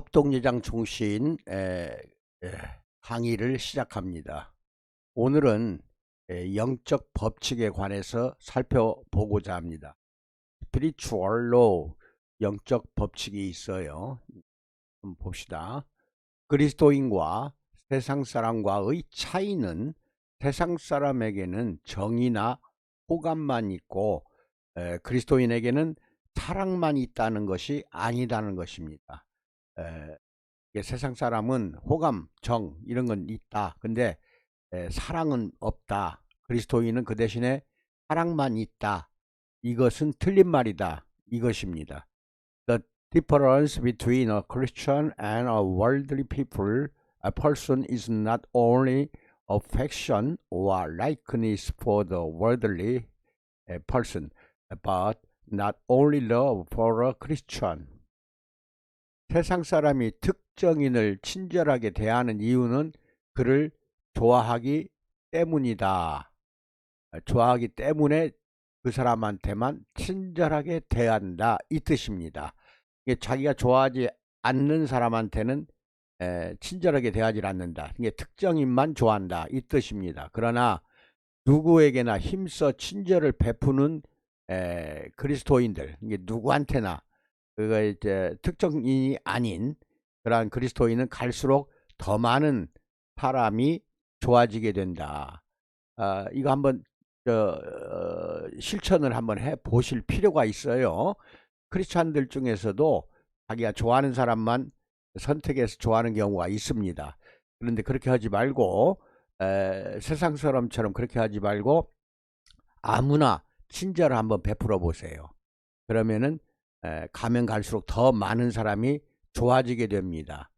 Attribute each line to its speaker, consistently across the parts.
Speaker 1: 합동예장 에, 강의를 시작합니다. 오늘은 에, 영적 법칙에 관해서 살펴보고자 합니다. Spiritual Law, 영적 법칙이 있어요. 봅시다. 그리스도인과 세상 사람과의 차이는 세상 사람에게는 정의나 호감만 있고 에, 그리스도인에게는 사랑만 있다는 것이 아니다는 것입니다. 에, 세상 사람은 호감, 정 이런 건 있다. 근데 에, 사랑은 없다. 그리스도인은 그 대신에 사랑만 있다. 이것은 틀린 말이다. 이것입니다. The difference between a Christian and a worldly people, a person is not only affection or likeness for the worldly uh, person, but not only love for a Christian. 세상 사람이 특정인을 친절하게 대하는 이유는 그를 좋아하기 때문이다. 좋아하기 때문에 그 사람한테만 친절하게 대한다. 이 뜻입니다. 이게 자기가 좋아하지 않는 사람한테는 에, 친절하게 대하지 않는다. 이게 특정인만 좋아한다. 이 뜻입니다. 그러나 누구에게나 힘써 친절을 베푸는 에, 그리스도인들, 이게 누구한테나 그거 이제 특정인이 아닌 그러한 그리스도인은 갈수록 더 많은 사람이 좋아지게 된다. 아, 이거 한번 저, 어, 실천을 한번 해 보실 필요가 있어요. 크리스찬들 중에서도 자기가 좋아하는 사람만 선택해서 좋아하는 경우가 있습니다. 그런데 그렇게 하지 말고 에, 세상 사람처럼 그렇게 하지 말고 아무나 친절을 한번 베풀어 보세요. 그러면은 에, 가면 갈수록 더 많은 사람이 좋아지게 됩니다.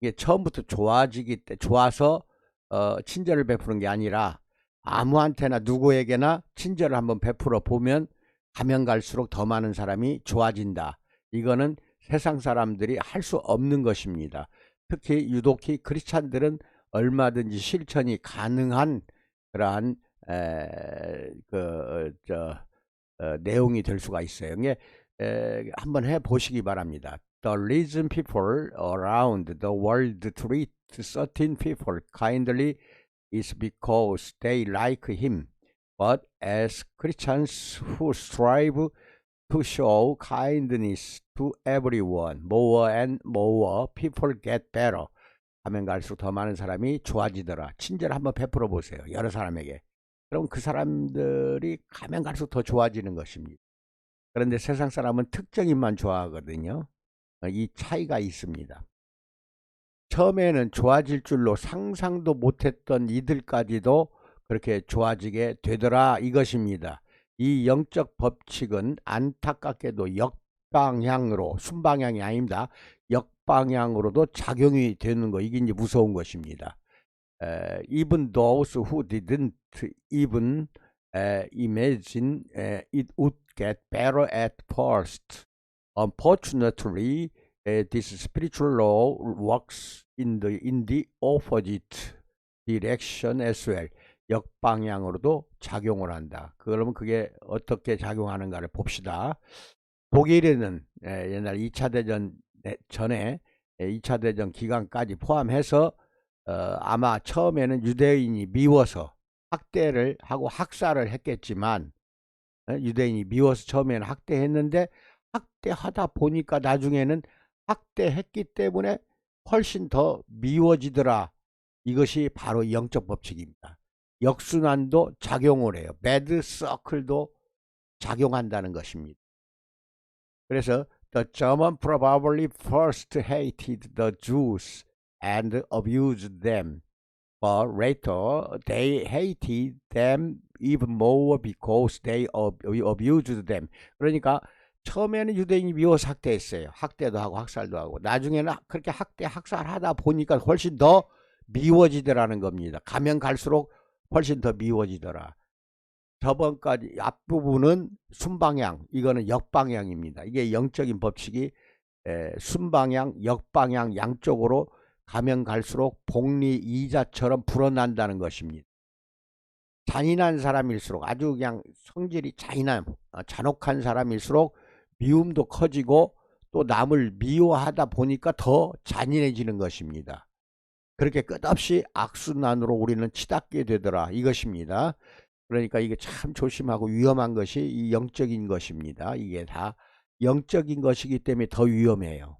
Speaker 1: 이게 처음부터 좋아지기 때 좋아서 어, 친절을 베푸는 게 아니라 아무한테나 누구에게나 친절을 한번 베풀어 보면 가면 갈수록 더 많은 사람이 좋아진다. 이거는 세상 사람들이 할 수 없는 것입니다. 특히 유독히 크리스찬들은 얼마든지 실천이 가능한 그러한 에, 그, 저, 어, 내용이 될 수가 있어요. 에, 한번 해 보시기 바랍니다. The reason people around the world treat certain people kindly is because they like him. But as Christians who strive to show kindness to everyone, more and more people get better. 하면 갈수록 더 많은 사람이 좋아지더라. 친절 한번 베풀어 보세요. 여러 사람에게. 그럼 그 사람들이 가면 갈수록 더 좋아지는 것입니다. 그런데 세상 사람은 특정인만 좋아하거든요. 어, 이 차이가 있습니다. 처음에는 좋아질 줄로 상상도 못했던 이들까지도 그렇게 좋아지게 되더라 이것입니다. 이 영적 법칙은 안타깝게도 역방향으로 순방향이 아닙니다. 역방향으로도 작용이 되는 거 이게 이제 무서운 것입니다. Uh, even those who didn't even uh, imagine uh, it would get better at first. Unfortunately, uh, this spiritual law works in the in the opposite direction as well. 역방향으로도 작용을 한다. 그러면 그게 어떻게 작용하는가를 봅시다. 독일에는 에, 옛날 2차 대전 전에 2차 대전 기간까지 포함해서 어, 아마 처음에는 유대인이 미워서 학대를 하고 학살을 했겠지만 어, 유대인이 미워서 처음에는 학대했는데 학대하다 보니까 나중에는 학대했기 때문에 훨씬 더 미워지더라. 이것이 바로 영적 법칙입니다. 역순환도 작용을 해요. 매드 서클도 작용한다는 것입니다. 그래서 the German probably first hated the Jews and abused them. But later they hated them even more because they abused them. 그러니까 처음에는 유대인이 미워서 학대했어요. 학대도 하고 학살도 하고 나중에는 그렇게 학대 학살하다 보니까 훨씬 더 미워지더라는 겁니다. 가면 갈수록 훨씬 더 미워지더라. 저번까지 앞부분은 순방향, 이거는 역방향입니다. 이게 영적인 법칙이 에, 순방향, 역방향 양쪽으로 가면 갈수록 복리 이자처럼 불어난다는 것입니다. 잔인한 사람일수록 아주 그냥 성질이 잔인한 어, 잔혹한 사람일수록 미움도 커지고 또 남을 미워하다 보니까 더 잔인해지는 것입니다. 그렇게 끝없이 악순환으로 우리는 치닫게 되더라 이것입니다. 그러니까 이게 참 조심하고 위험한 것이 이 영적인 것입니다. 이게 다 영적인 것이기 때문에 더 위험해요.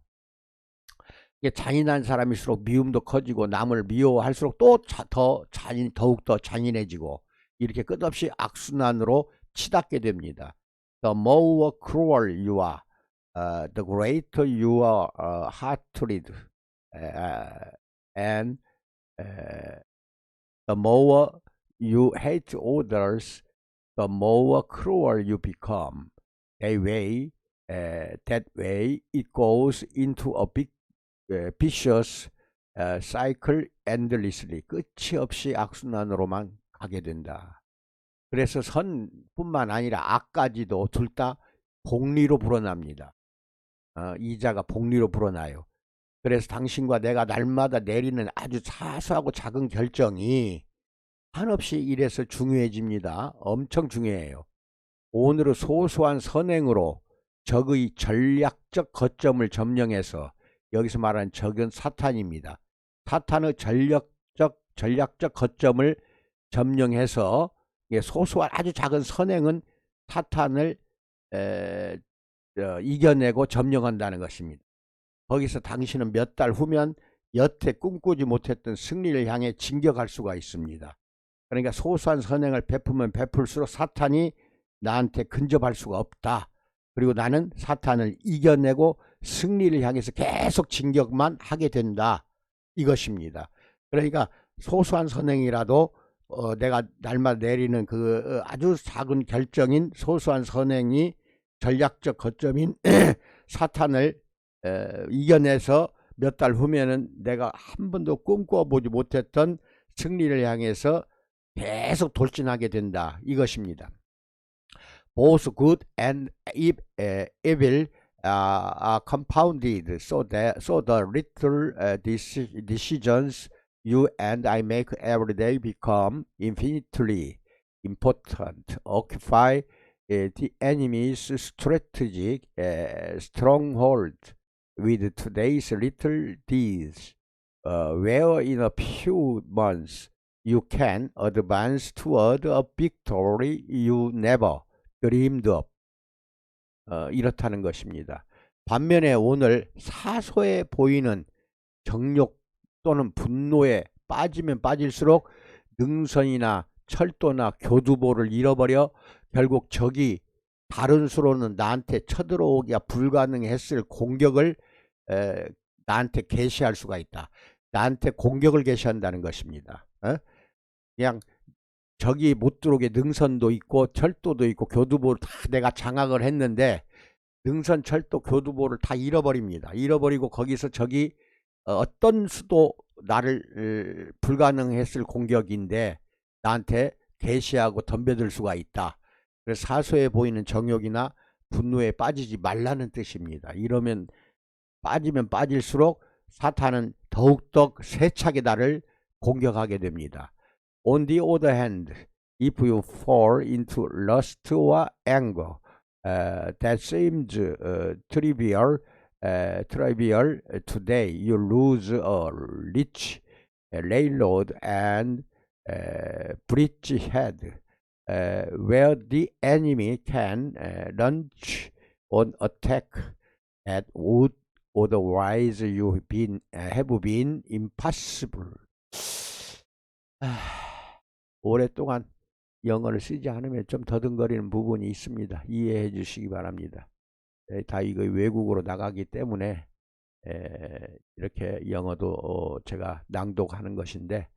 Speaker 1: 이게 잔인한 사람일수록 미움도 커지고 남을 미워할수록 또 더 잔인 더욱 더 잔인해지고 이렇게 끝없이 악순환으로 치닫게 됩니다. The more cruel you are, uh, the greater your uh, hatred, uh, and uh, the more you hate others, the more cruel you become. That way, uh, that way, it goes into a big uh, vicious uh, cycle endlessly. 끝이 없이 악순환으로만 가게 된다. 그래서 선뿐만 아니라 악까지도 둘 다 복리로 불어납니다. 어, 이자가 복리로 불어나요. 그래서 당신과 내가 날마다 내리는 아주 사소하고 작은 결정이 한없이 이래서 중요해집니다. 엄청 중요해요. 오늘의 소소한 선행으로 적의 전략적 거점을 점령해서 여기서 말하는 적은 사탄입니다. 사탄의 전략적 전략적 거점을 점령해서 소소한 아주 작은 선행은 사탄을 에, 어, 이겨내고 점령한다는 것입니다. 거기서 당신은 몇 달 후면 여태 꿈꾸지 못했던 승리를 향해 진격할 수가 있습니다. 그러니까 소소한 선행을 베푸면 베풀수록 사탄이 나한테 근접할 수가 없다. 그리고 나는 사탄을 이겨내고 승리를 향해서 계속 진격만 하게 된다. 이것입니다. 그러니까 소소한 선행이라도 어, 내가 날마다 내리는 그 어, 아주 작은 결정인 소소한 선행이 전략적 거점인 사탄을 에, 이겨내서 몇 달 후면은 내가 한 번도 꿈꿔보지 못했던 승리를 향해서 계속 돌진하게 된다. 이것입니다. Both good and evil are compounded so that so the little uh, decisions you and I make every day become infinitely important. Occupy uh, the enemy's strategic uh, stronghold with today's little deeds, uh, where in a few months you can advance toward a victory you never dreamed of. 어, 이렇다는 것입니다. 반면에 오늘 사소해 보이는 정욕 또는 분노에 빠지면 빠질수록 능선이나 철도나 교두보를 잃어버려 결국 적이 다른 수로는 나한테 쳐들어오기가 불가능했을 공격을 에, 나한테 개시할 수가 있다. 나한테 공격을 개시한다는 것입니다. 에? 그냥 적이 못 들어오게 능선도 있고 철도도 있고 교두보를 다 내가 장악을 했는데 능선 철도 교두보를 다 잃어버립니다. 잃어버리고 거기서 적이 어, 어떤 수도 나를 불가능했을 공격인데 나한테 개시하고 덤벼들 수가 있다. 그래서 사소해 보이는 정욕이나 분노에 빠지지 말라는 뜻입니다. 이러면 빠지면 빠질수록 사탄은 더욱더 세차게 나를 공격하게 됩니다. On the other hand, if you fall into lust or anger, uh, that seems uh, trivial, uh, trivial today. You lose a rich railroad and uh, bridgehead, uh, where the enemy can uh, launch an attack that would otherwise you have been, uh, have been impossible. 오랫동안 영어를 쓰지 않으면 좀 더듬거리는 부분이 있습니다. 이해해 주시기 바랍니다. 에, 다 이거 외국으로 나가기 때문에 에, 이렇게 영어도 어, 제가 낭독하는 것인데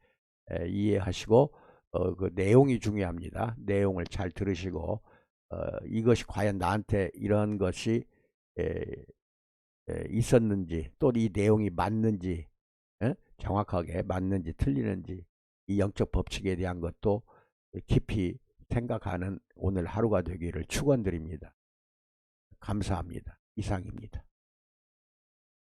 Speaker 1: 에, 이해하시고 어, 그 내용이 중요합니다. 내용을 잘 들으시고 어, 이것이 과연 나한테 이런 것이 있었는지 또 이 내용이 맞는지 에? 정확하게 맞는지 틀리는지 이 영적 법칙에 대한 것도 깊이 생각하는 오늘 하루가 되기를 축원드립니다. 감사합니다. 이상입니다.